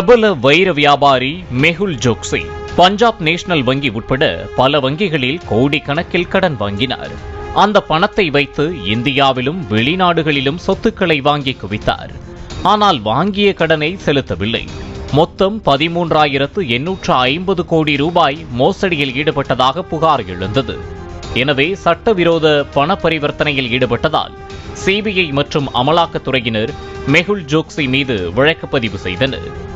பிரபல வைர வியாபாரி மெகுல் ஜோக்சி பஞ்சாப் நேஷனல் வங்கி உட்பட பல வங்கிகளில் கோடிக்கணக்கில் கடன் வாங்கினார். அந்த பணத்தை வைத்து இந்தியாவிலும் வெளிநாடுகளிலும் சொத்துக்களை வாங்கி குவித்தார். ஆனால் வாங்கிய கடனை செலுத்தவில்லை. மொத்தம் பதிமூன்றாயிரத்து எண்ணூற்று ஐம்பது கோடி ரூபாய் மோசடியில் ஈடுபட்டதாக புகார் எழுந்தது. எனவே சட்டவிரோத பண பரிவர்த்தனையில் ஈடுபட்டதால் சிபிஐ மற்றும் அமலாக்கத்துறையினர் மெகுல் ஜோக்சி மீது வழக்கு பதிவு செய்தனர்.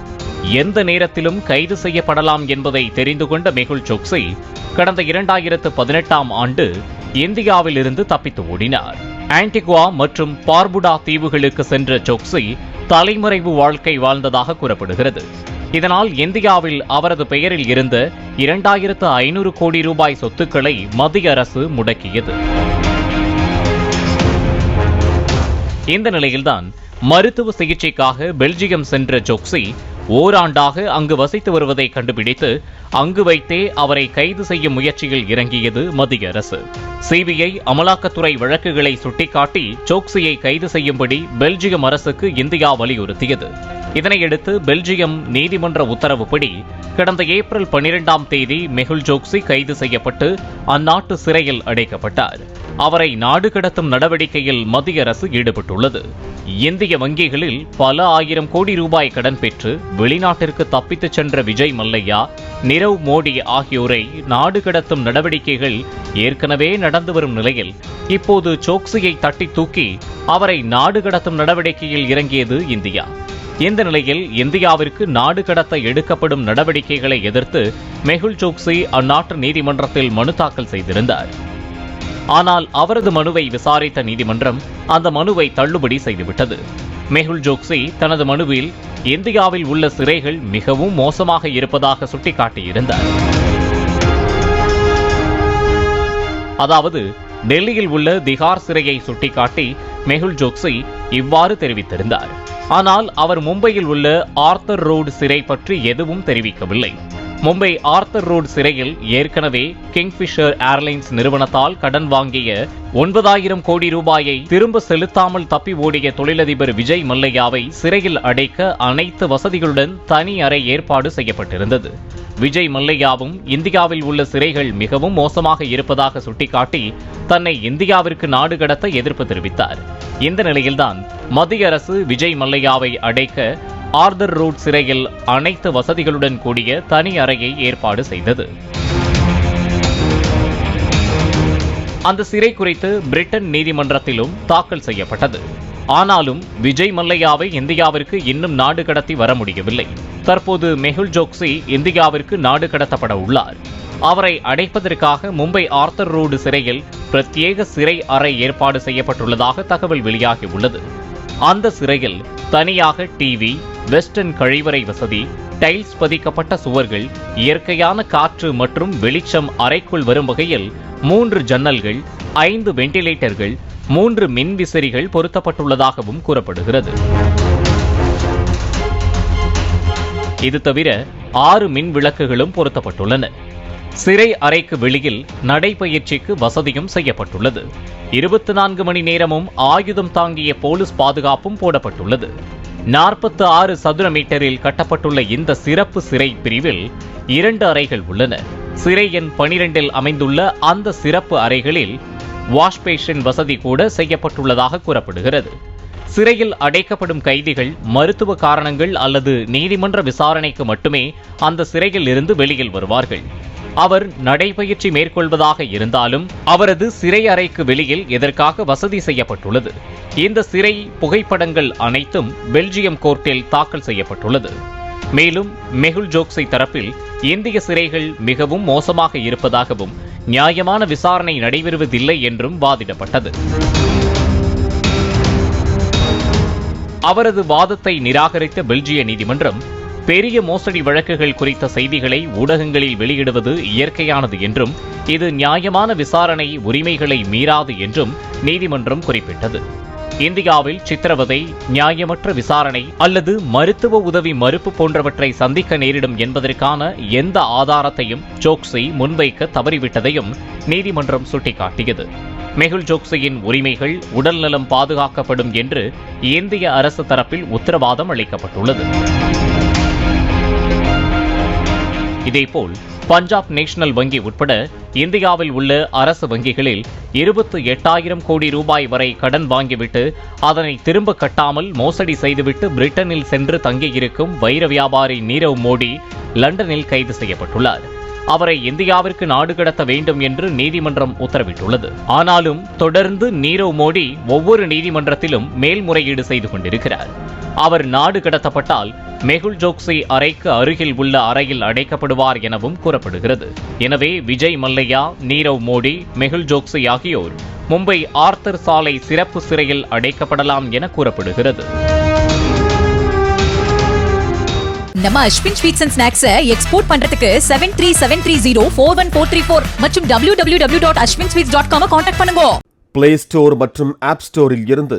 எந்த நேரத்திலும் கைது செய்யப்படலாம் என்பதை தெரிந்து கொண்ட மெகுல் சோக்சி கடந்த இரண்டாயிரத்து பதினெட்டாம் ஆண்டு இந்தியாவிலிருந்து தப்பித்து ஓடினார். ஆன்டிகுவா மற்றும் பார்புடா தீவுகளுக்கு சென்ற சோக்சி தலைமறைவு வாழ்க்கை வாழ்ந்ததாக கூறப்படுகிறது. இதனால் இந்தியாவில் அவரது பெயரில் இருந்த இரண்டாயிரத்து ஐநூறு கோடி ரூபாய் சொத்துக்களை மத்திய அரசு முடக்கியது. இந்த நிலையில்தான் மருத்துவ சிகிச்சைக்காக பெல்ஜியம் சென்ற ஜோக்ஸி ஓராண்டாக அங்கு வசித்து வருவதை கண்டுபிடித்து அங்கு வைத்தே அவரை கைது செய்யும் முயற்சியில் இறங்கியது மத்திய அரசு. சிபிஐ அமலாக்கத்துறை வழக்குகளை சுட்டிக்காட்டி சோக்சியை கைது செய்யும்படி பெல்ஜியம் அரசுக்கு இந்தியா வலியுறுத்தியது. இதனையடுத்து பெல்ஜியம் நீதிமன்ற உத்தரவுப்படி கடந்த ஏப்ரல் பனிரெண்டாம் தேதி மெகுல் ஜோக்சி கைது செய்யப்பட்டு அந்நாட்டு சிறையில் அடைக்கப்பட்டார். அவரை நாடு கடத்தும் நடவடிக்கையில் மத்திய அரசு ஈடுபட்டுள்ளது. இந்திய வங்கிகளில் பல ஆயிரம் கோடி ரூபாய் கடன் பெற்று வெளிநாட்டிற்கு தப்பித்துச் சென்ற விஜய் மல்லையா நிரவ் மோடி ஆகியோரை நாடு கடத்தும் நடவடிக்கைகள் ஏற்கனவே நடந்து வரும் நிலையில் இப்போது சோக்சியை தட்டி தூக்கி அவரை நாடு கடத்தும் நடவடிக்கையில் இறங்கியது இந்தியா. இந்த நிலையில் இந்தியாவிற்கு நாடு கடத்த எடுக்கப்படும் நடவடிக்கைகளை எதிர்த்து மெகுல் சோக்சி அந்நாட்டு நீதிமன்றத்தில் மனு தாக்கல் செய்திருந்தார். ஆனால் அவரது மனுவை விசாரித்த நீதிமன்றம் அந்த மனுவை தள்ளுபடி செய்துவிட்டது. மெகுல் ஜோக்சி தனது மனுவில் இந்தியாவில் உள்ள சிறைகள் மிகவும் மோசமாக இருப்பதாக சுட்டிக்காட்டியிருந்தார். அதாவது டெல்லியில் உள்ள திகார் சிறையை சுட்டிக்காட்டி மெகுல் ஜோக்சி இவ்வாறு தெரிவித்திருந்தார். ஆனால் அவர் மும்பையில் உள்ள ஆர்த்தர் ரோடு சிறை பற்றி எதுவும் தெரிவிக்கவில்லை. மும்பை ஆர்த்தர் ரோடு சிறையில் ஏற்கனவே கிங்ஃபிஷர் ஏர்லைன்ஸ் நிறுவனத்தால் கடன் வாங்கிய ஒன்பதாயிரம் கோடி ரூபாயை திரும்ப செலுத்தாமல் தப்பி ஓடிய தொழிலதிபர் விஜய் மல்லையாவை சிறையில் அடைக்க அனைத்து வசதிகளுடன் தனி அறை ஏற்பாடு செய்யப்பட்டிருந்தது. விஜய் மல்லையாவும் இந்தியாவில் உள்ள சிறைகள் மிகவும் மோசமாக இருப்பதாக சுட்டிக்காட்டி தன்னை இந்தியாவிற்கு நாடு கடத்த எதிர்ப்பு தெரிவித்தார். இந்த நிலையில்தான் மத்திய அரசு விஜய் மல்லையாவை அடைக்க ஆர்தர் ரோட் சிறையில் அனைத்து வசதிகளுடன் கூடிய தனி அறையை ஏற்பாடு செய்தது. அந்த சிறை குறித்து பிரிட்டன் நீதிமன்றத்திலும் தாக்கல் செய்யப்பட்டது. ஆனாலும் விஜய் மல்லையாவை இந்தியாவிற்கு இன்னும் நாடு கடத்தி வர முடியவில்லை. தற்போது மெகுல் ஜோக்சி இந்தியாவிற்கு நாடு கடத்தப்பட உள்ளார். அவரை அடைப்பதற்காக மும்பை ஆர்த்தர் ரோடு சிறையில் பிரத்யேக சிறை அறை ஏற்பாடு செய்யப்பட்டுள்ளதாக தகவல் வெளியாகியுள்ளது அந்த சிறையில் தனியாக டிவி வெஸ்டர்ன் கழிவறை வசதி டைல்ஸ் பதிக்கப்பட்ட சுவர்கள் இயற்கையான காற்று மற்றும் வெளிச்சம் அறைக்குள் வரும் வகையில் மூன்று ஜன்னல்கள் ஐந்து வெண்டிலேட்டர்கள் மூன்று மின்விசிறிகள் பொருத்தப்பட்டுள்ளதாகவும் கூறப்படுகிறது. இது தவிர ஆறு மின் விளக்குகளும் பொருத்தப்பட்டுள்ளன. சிறை அறைக்கு வெளியில் நடைபயிற்சிக்கு வசதியும் செய்யப்பட்டுள்ளது. இருபத்தி நான்கு மணி நேரமும் ஆயுதம் தாங்கிய போலீஸ் பாதுகாப்பும் போடப்பட்டுள்ளது. நாற்பத்து ஆறு சதுர மீட்டரில் கட்டப்பட்டுள்ள இந்த சிறப்பு சிறை பிரிவில் இரண்டு அறைகள் உள்ளன. சிறை எண் பனிரெண்டில் அமைந்துள்ள அந்த சிறப்பு அறைகளில் வாஷ்பேஷன் வசதி கூட செய்யப்பட்டுள்ளதாக கூறப்படுகிறது. சிறையில் அடைக்கப்படும் கைதிகள் மருத்துவ காரணங்கள் அல்லது நீதிமன்ற விசாரணைக்கு மட்டுமே அந்த சிறையில் இருந்து வெளியில் வருவார்கள். அவர் நடைபயிற்சி மேற்கொள்வதாக இருந்தாலும் அவரது சிறை அறைக்கு வெளியில் இதற்காக வசதி செய்யப்பட்டுள்ளது? இந்த சிறை புகைப்படங்கள் அனைத்தும் பெல்ஜியம் கோர்ட்டில் தாக்கல் செய்யப்பட்டுள்ளது. மேலும் மெகுல் ஜோக்ஸை தரப்பில் இந்திய சிறைகள் மிகவும் மோசமாக இருப்பதாகவும் நியாயமான விசாரணை நடைபெறுவதில்லை என்றும் வாதிடப்பட்டது. அவரது வாதத்தை நிராகரித்த பெல்ஜிய நீதிமன்றம் பெரிய மோசடி வழக்குகள் குறித்த செய்திகளை ஊடகங்களில் வெளியிடுவது இயற்கையானது என்றும் இது நியாயமான விசாரணை உரிமைகளை மீறாது என்றும் நீதிமன்றம் குறிப்பிட்டது. இந்தியாவில் சித்திரவதை நியாயமற்ற விசாரணை அல்லது மருத்துவ உதவி மறுப்பு போன்றவற்றை சந்திக்க நேரிடும் என்பதற்கான எந்த ஆதாரத்தையும் சோக்சி முன்வைக்க தவறிவிட்டதையும் நீதிமன்றம் சுட்டிக்காட்டியது. மெகுல் சோக்சியின் உரிமைகள் உடல்நலம் பாதுகாக்கப்படும் என்று இந்திய அரசு தரப்பில் உத்தரவாதம் அளிக்கப்பட்டுள்ளது. இதேபோல் பஞ்சாப் நேஷனல் வங்கி உட்பட இந்தியாவில் உள்ள அரசு வங்கிகளில் இருபத்து எட்டாயிரம் கோடி ரூபாய் வரை கடன் வாங்கிவிட்டு அதனை திரும்ப கட்டாமல் மோசடி செய்துவிட்டு பிரிட்டனில் சென்று தங்கியிருக்கும் வைர வியாபாரி நீரவ் மோடி லண்டனில் கைது செய்யப்பட்டுள்ளார். அவரை இந்தியாவிற்கு நாடு கடத்த வேண்டும் என்று நீதிமன்றம் உத்தரவிட்டுள்ளது. ஆனாலும் தொடர்ந்து நீரவ் மோடி ஒவ்வொரு நீதிமன்றத்திலும் மேல்முறையீடு செய்து கொண்டிருக்கிறார். அவர் நாடு கடத்தப்பட்டால் மெகுல் ஜோக்சி அறைக்கு அருகில் உள்ள அறையில் அடைக்கப்படுவார் எனவும் கூறப்படுகிறது. எனவே விஜய் மல்லையா நீரவ் மோடி மெகுல் ஜோக்சி ஆகியோர் மும்பை ஆர்த்தர் சாலை சிறப்பு சிறையில் அடைக்கப்படலாம் என கூறப்படுகிறது. நம்ம அஸ்வின் ஸ்வீட்ஸ் அண்ட் ஸ்நாக்ஸை எக்ஸ்போர்ட் பண்றதுக்கு seven three seven three zero four one four three four மற்றும் W W W dot Ashwin sweets dot com contact பண்ணுங்க. பிளே ஸ்டோர் மற்றும் ஆப் ஸ்டோரில் இருந்து